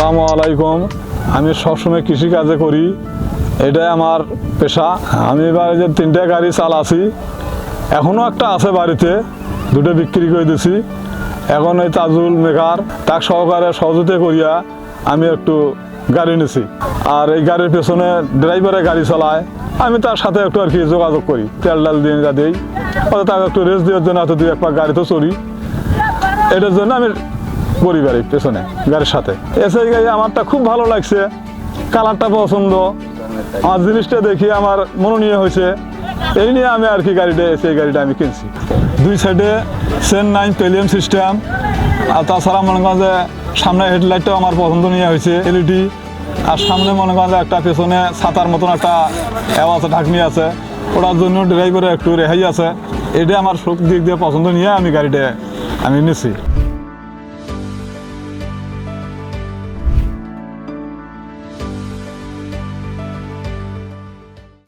আসসালামু আলাইকুম। আমি সবসময় কৃষি কাজে করি। এটাই আমার পেশা। আমি এবার যে তিনটে গাড়ি চালাছি এখনও একটা আছে বাড়িতে, দুটো বিক্রি করে দিছি। এখন এই তাজুল মেকার, তাক সহকারে সহযোগিতা করিয়া আমি একটু গাড়ি নিছি। আর এই গাড়ির পেছনে ড্রাইভারে গাড়ি চালায়। আমি তার সাথে একটু আর কি যোগাযোগ করি, তেল ডাল দিয়ে যা দিই। তাকে একটু রেস্ট দেওয়ার জন্য হয়তো দুই এক গাড়িতে চড়ি। এটার জন্য আমি পরিবারের পেছনে, গাড়ির সাথে। এসে গাড়ি আমারটা খুব ভালো লাগছে, কালারটা পছন্দ। আমার জিনিসটা দেখি আমার মনোনীয় হয়েছে। এই নিয়ে আমি আর কি গাড়িটা এসে গাড়িটা আমি কিনছি। দুই সাইডে সেন নাইন পেলিয়াম সিস্টেম, আর তাছাড়া মনে করেন যে সামনে হেডলাইটটাও আমার পছন্দ নিয়ে হয়েছে, এলইডি। আর সামনে মনে করেন যে একটা পেছনে ছাতার মতন একটা এও আছে ঢাকনি আছে। ওটার জন্য ড্রাইভারের একটু রেহাই আছে। এটা আমার সুখ দিক দিয়ে পছন্দ নিয়ে আমি গাড়িটা, আমি নিছি।